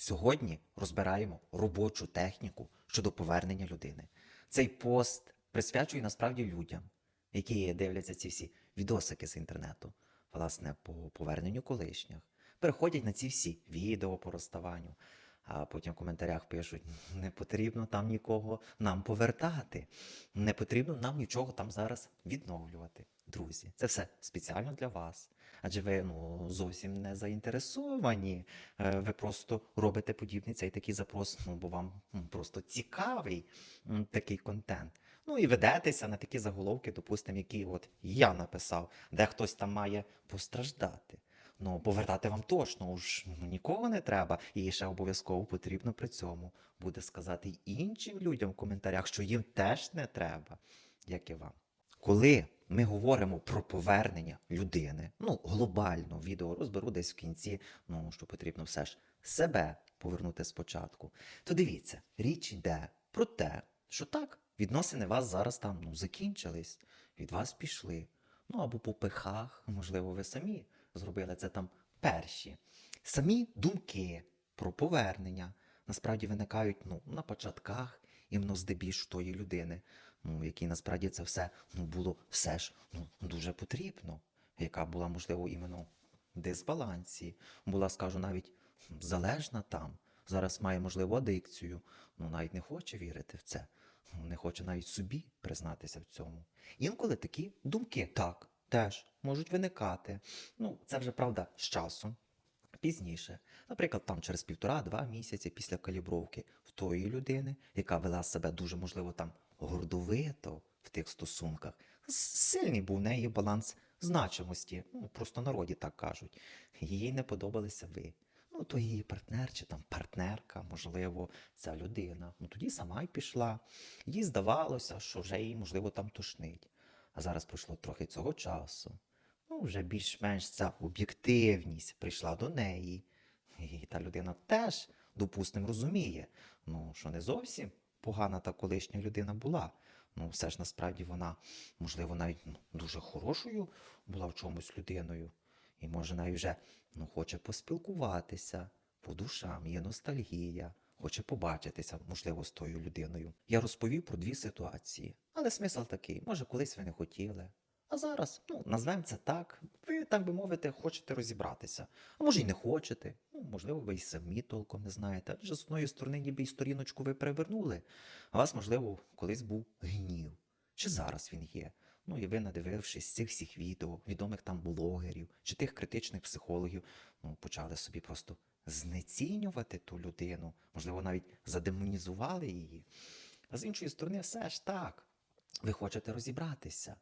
Сьогодні розбираємо робочу техніку щодо повернення людини. Цей пост присвячую насправді людям, які дивляться ці всі відосики з інтернету, власне, по поверненню колишніх. Переходять на ці всі відео по розставанню, а потім в коментарях пишуть: не потрібно там нікого нам повертати, не потрібно нам нічого там зараз відновлювати. Друзі, це все спеціально для вас. Адже ви ну, зовсім не заінтересовані. Е, Ви просто робите подібний цей такий запрос, ну, бо вам просто цікавий такий контент. Ну і ведетеся на такі заголовки, допустимо, які от я написав, де хтось там має постраждати. Ну, повертати вам точно уж ну, нікого не треба. І ще обов'язково потрібно при цьому буде сказати іншим людям в коментарях, що їм теж не треба, як і вам. Коли ми говоримо про повернення людини, ну глобально відео розберу десь в кінці, ну що потрібно все ж себе повернути спочатку, то дивіться, річ йде про те, що так, відносини вас зараз там ну, закінчились, від вас пішли. Ну або по пихах, можливо, ви самі зробили це там перші. Самі думки про повернення насправді виникають ну, на початках іменно здебільш тої людини, ну, якій насправді це все ну, було все ж ну, дуже потрібно, яка була, можливо, іменно в дисбалансі, була, скажу, навіть залежна там. Зараз має, можливо, адикцію, ну навіть не хоче вірити в це, ну, не хоче навіть собі признатися в цьому. Інколи такі думки так теж можуть виникати. Ну, це вже правда з часом. Пізніше, наприклад, там через півтора-два місяці після калібровки в тої людини, яка вела себе дуже, можливо, там гордовито в тих стосунках, сильний був в неї баланс значимості, ну просто народі так кажуть. Їй не подобалися ви. Ну, то її партнер чи там партнерка, можливо, ця людина. Ну тоді сама й пішла. Їй здавалося, що вже їй, можливо, там тошнить. А зараз пройшло трохи цього часу. Ну, вже більш-менш ця об'єктивність прийшла до неї. І та людина теж, допустимо, розуміє, ну, що не зовсім погана та колишня людина була. Ну, все ж насправді вона, можливо, навіть ну, дуже хорошою була в чомусь людиною. І може навіть вже ну, хоче поспілкуватися по душам, є ностальгія, хоче побачитися, можливо, з тою людиною. Я розповів про дві ситуації, але смисл такий: може, колись ви не хотіли. А зараз, ну, назвемо це так. Ви, так би мовити, хочете розібратися. А може й не хочете. Ну, можливо, ви й самі толком не знаєте. Адже з одної сторони, ніби й сторіночку ви перевернули, а вас, можливо, колись був гнів. Чи зараз він є? Ну і ви, надивившись цих всіх відео, відомих там блогерів чи тих критичних психологів, ну, почали собі просто знецінювати ту людину, можливо, навіть задемонізували її. А з іншої сторони, все ж так. Ви хочете розібратися.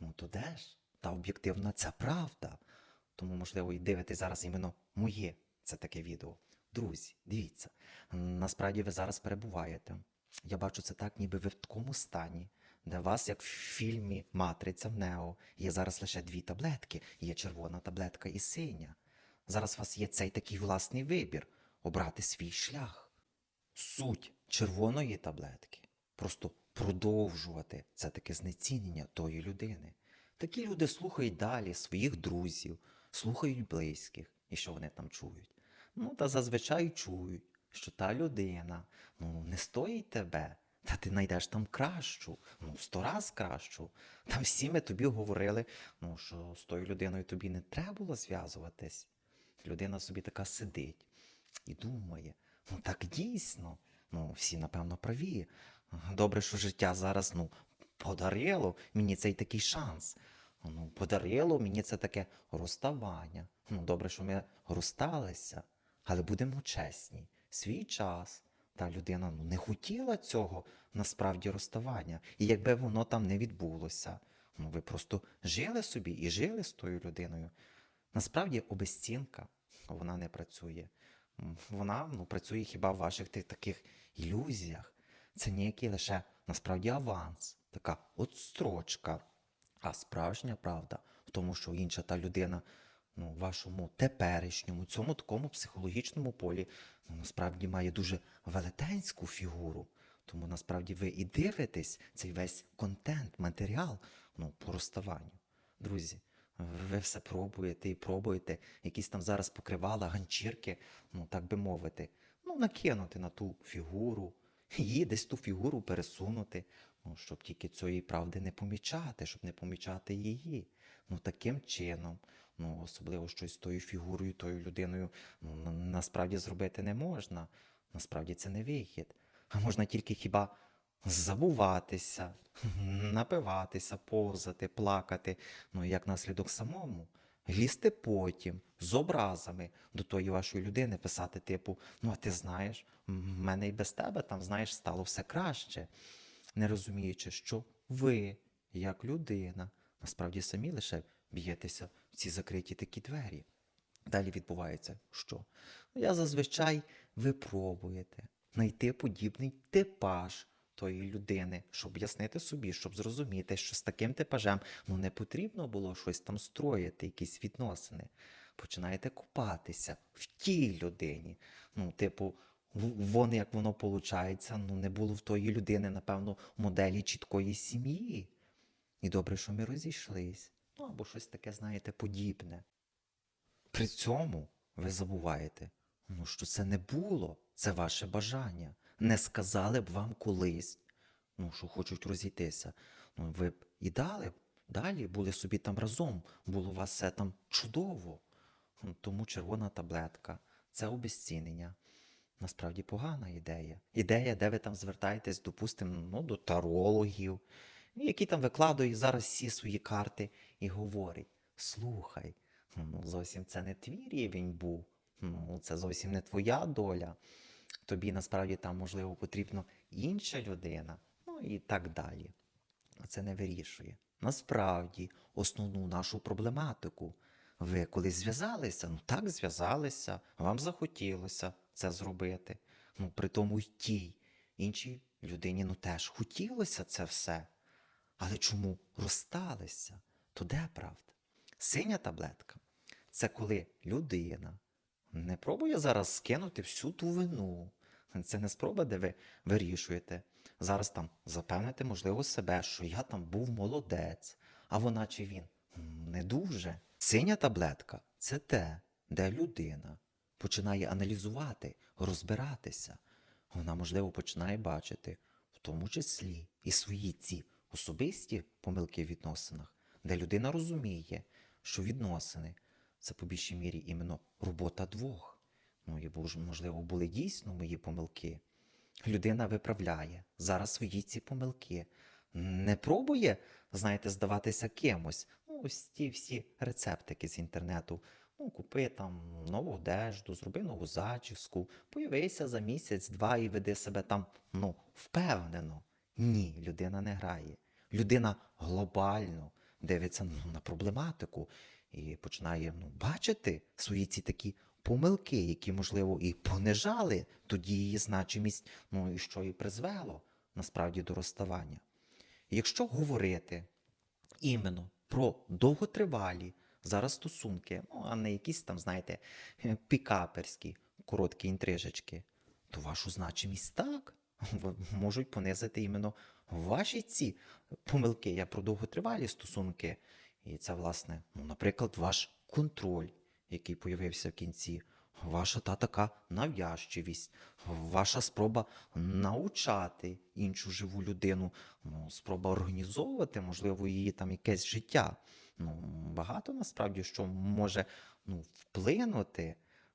Ну то де ж? Та об'єктивна це правда. Тому, можливо, і дивитесь зараз іменно моє це таке відео. Друзі, дивіться, насправді ви зараз перебуваєте. Я бачу це так, ніби ви в такому стані, де вас, як в фільмі Матриця в Нео, є зараз лише дві таблетки: є червона таблетка і синя. Зараз у вас є цей такий власний вибір обрати свій шлях. Суть червоної таблетки просто продовжувати це таке знецінення тої людини. Такі люди слухають далі своїх друзів, слухають близьких, і що вони там чують. Ну, та зазвичай чують, що та людина ну, не стоїть тебе, та ти знайдеш там кращу, ну, сто раз кращу. Там всі ми тобі говорили, ну, що з тою людиною тобі не треба було зв'язуватись. Людина собі така сидить і думає, ну так дійсно, ну всі, напевно, праві. Добре, що життя зараз ну, подарило мені цей такий шанс. Ну, подарило мені це таке розставання. Ну, добре, що ми розсталися, але будемо чесні. Свій час та людина ну, не хотіла цього насправді розставання. І якби воно там не відбулося, ну ви просто жили собі і жили з тою людиною. Насправді обезцінка вона не працює. Вона ну, працює хіба в ваших таких ілюзіях. Це ніякий лише насправді аванс, така отстрочка. А справжня правда в тому, що інша та людина ну, вашому теперішньому, цьому такому психологічному полі ну, насправді має дуже велетенську фігуру. Тому насправді ви і дивитесь цей весь контент, матеріал ну, по розставанню. Друзі, ви все пробуєте і пробуєте, якісь там зараз покривала, ганчірки, ну так би мовити. ну, накинути на ту фігуру, її десь ту фігуру пересунути, ну, щоб тільки цієї правди не помічати, щоб не помічати її. Ну, таким чином, ну, особливо щось з тою фігурою, тою людиною, ну, насправді зробити не можна. Насправді це не вихід. А можна тільки хіба забуватися, напиватися, повзати, плакати, ну, як наслідок самому. Лізти потім з образами до тої вашої людини, писати, типу, ну, а ти знаєш, в мене і без тебе там, знаєш, стало все краще, не розуміючи, що ви, як людина, насправді самі лише б'єтеся в ці закриті такі двері. Далі відбувається що? Ну, я зазвичай ви пробуєте знайти подібний типаж тої людини, щоб яснити собі, щоб зрозуміти, що з таким типажем ну, не потрібно було щось там строїти, якісь відносини. Починаєте купатися в тій людині. Ну, типу, в- вон як воно виходить, ну не було в тої людини, напевно, моделі чіткої сім'ї. І добре, що ми розійшлись. Ну або щось таке, знаєте, подібне. При цьому ви забуваєте, ну, що це не було, це ваше бажання. Не сказали б вам колись, ну, що хочуть розійтися. Ну, ви б і дали б, далі були собі там разом, було у вас все там чудово. Тому червона таблетка це обезцінення. Насправді погана ідея. Ідея, де ви там звертаєтесь, допустимо, ну, до тарологів, які там викладають зараз всі свої карти і говорять: слухай, ну зовсім це не твій рівень був, ну це зовсім не твоя доля. Тобі насправді там, можливо, потрібна інша людина, ну і так далі. Це не вирішує. Насправді, основну нашу проблематику. Ви коли зв'язалися, ну так зв'язалися, вам захотілося це зробити. Ну, при тому й тій іншій людині ну теж хотілося це все. Але чому розсталися? То де правда? Синя таблетка це коли людина не пробує зараз скинути всю ту вину. Це не спроба, де ви вирішуєте. Зараз там запевнити, можливо, себе, що я там був молодець, а вона чи він не дуже. Синя таблетка це те, де людина починає аналізувати, розбиратися. Вона, можливо, починає бачити, в тому числі і свої ці особисті помилки в відносинах, де людина розуміє, що відносини це по більшій мірі іменно робота двох. Ну і можливо, були дійсно мої помилки. Людина виправляє зараз свої ці помилки. Не пробує, знаєте, здаватися кимось. Ну, ось ті всі рецептики з інтернету. Ну, купи там нову одежду, зроби нову зачіску, появися за місяць-два і веди себе там, ну, впевнено. Ні, людина не грає. Людина глобально дивиться ну, на проблематику і починає ну, бачити свої ці такі помилки, які, можливо, і понижали тоді її значимість, ну і що і призвело насправді до розставання. Якщо говорити іменно про довготривалі зараз стосунки, ну, а не якісь там, знаєте, пікаперські короткі інтрижечки, то вашу значимість так можуть понизити іменно ваші ці помилки. Я про довготривалі стосунки. І це, власне, ну, наприклад, ваш контроль, який появився в кінці, ваша та така нав'язчивість, ваша спроба навчати іншу живу людину, ну, спроба організовувати, можливо, її там якесь життя. Ну, багато насправді що може ну, вплинути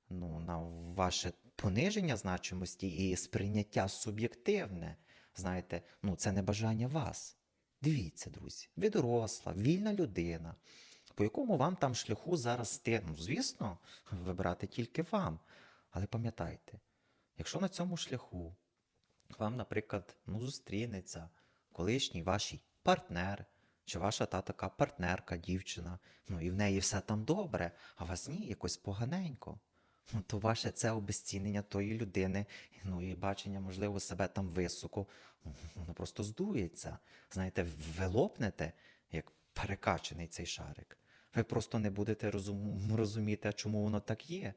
ну, на ваше пониження значимості і сприйняття суб'єктивне. Знаєте, ну це не бажання вас. Дивіться, друзі, ви доросла, вільна людина, по якому вам там шляху зараз йти, ну, звісно, вибирати тільки вам. Але пам'ятайте, якщо на цьому шляху вам, наприклад, ну, зустрінеться колишній ваш партнер, чи ваша та така партнерка, дівчина, ну і в неї все там добре, а вас ні, якось поганенько. То ваше це обезцінення тої людини, ну і бачення, можливо, себе там високо, воно просто здується. Знаєте, ви лопнете, як перекачаний цей шарик. Ви просто не будете розум... розуміти, чому воно так є.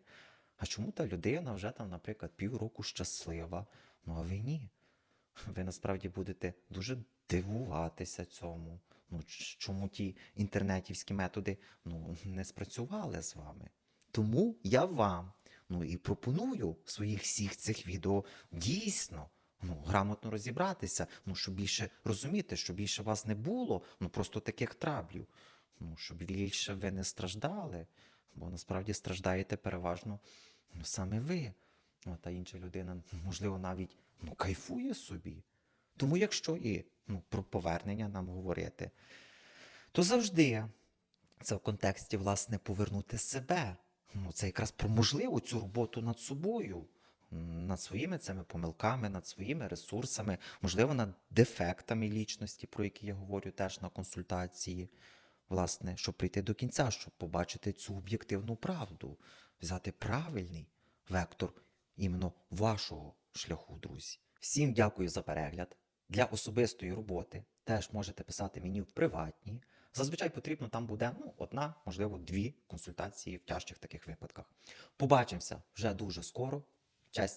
А чому та людина вже там, наприклад, півроку щаслива, ну а ви ні. Ви насправді будете дуже дивуватися цьому. Ну, чому ті інтернетівські методи ну, не спрацювали з вами? Тому я вам Ну і пропоную своїх всіх цих відео дійсно ну, грамотно розібратися, ну, щоб більше розуміти, щоб більше вас не було, ну просто таких траблів. Ну, щоб більше ви не страждали, бо насправді страждаєте переважно ну, саме ви. Ну, та інша людина, можливо, навіть ну, кайфує собі. Тому якщо і ну, про повернення нам говорити, то завжди це в контексті, власне, повернути себе. Ну, це якраз про можливу цю роботу над собою, над своїми цими помилками, над своїми ресурсами, можливо, над дефектами лічності, про які я говорю теж на консультації. Власне, щоб прийти до кінця, щоб побачити цю об'єктивну правду, взяти правильний вектор іменно вашого шляху, друзі. Всім дякую за перегляд. Для особистої роботи теж можете писати мені в приватній. Зазвичай потрібно там буде ну, одна, можливо, дві консультації в тяжчих таких випадках. Побачимося вже дуже скоро. Честь